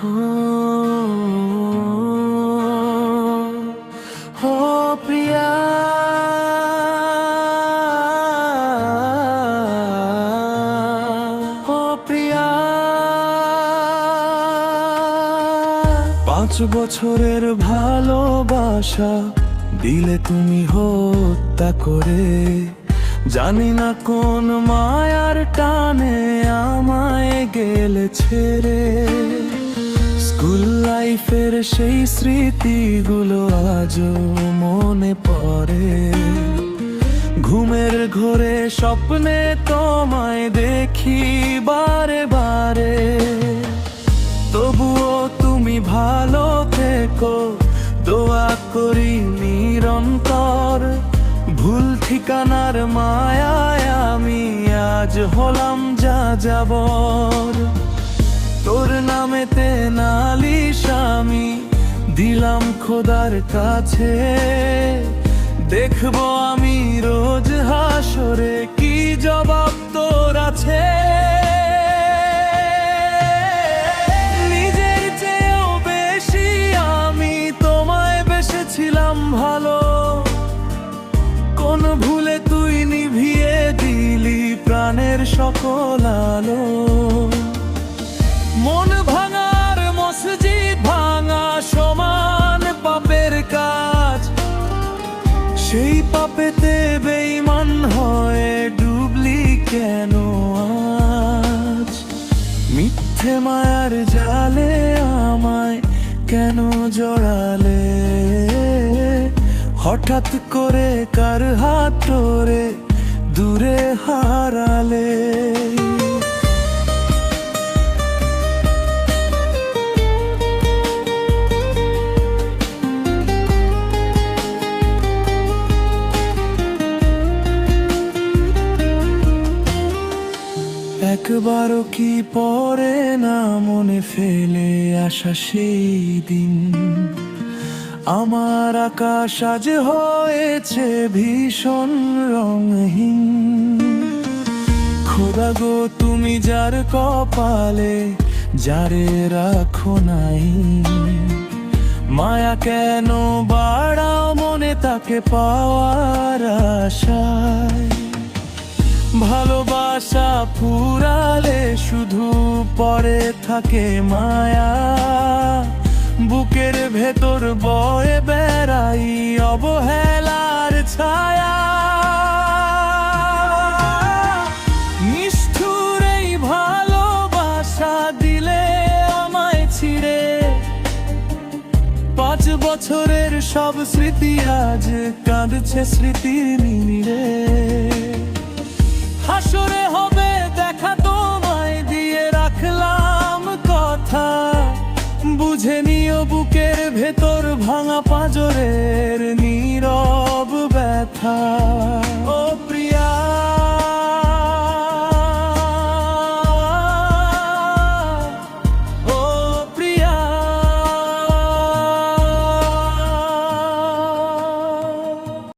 প্রিয়া ও প্রিয়া পাঁচ বছরের ভালোবাসা দিলে তুমি হত্যা করে। জানি না কোন মায়ার টানে আমায় গেলে ছেড়ে। স্কুল লাইফের সেই স্মৃতিগুলো আজও মনে পড়ে। ঘুমের ঘোরে স্বপ্নে তোমায় দেখি বারে বারে। তবুও তুমি ভালো থেকো, দোয়া করি নিরন্তর। ভুল ঠিকানার মায়ায় আমি আজ হলাম যা যাবর তোর নামেতে দিলাম খোদার কাছে। দেখব আমি রোজ হাসরে কি জবাব তোর আছে। নিজের চেয়েও বেশি আমি তোমায় বেসেছিলাম ভালো। কোন ভুলে তুই নিভিয়ে দিলি প্রাণের সকল আলো। পাপেতে বেইমান হয়ে, ডুবলি কেন আজ? মিথ্যে মায়ার জালে আমায় কেন জড়ালে? হঠাৎ করে কার হাত ধরে দূরে হারালে? একবারও কি পরে না মনে ফেলে আসা সেই দিন? আমার আকাশ আজ হয়েছে ভীষণ রঙহীন। খোদা গো, তুমি যার কপালে, যারে রাখো নাই। মায়া কেন বাড়াও মনে তাকে পাওয়ার আশায়? ভালোবাসা ফুরালে শুধু পরে থাকে মায়া। বুকের ভেতর বয়ে বেড়াই অবহেলার ছায়া। ভালোবাসা দিলে আমায় ছিড়ে। পাঁচ বছরের সব স্মৃতি আজ কাঁদছে স্মৃতির নিমিড়ে বুঝে নিও বুকের ভেতর ভাঙা পাঁজরের নীরব ব্যথা।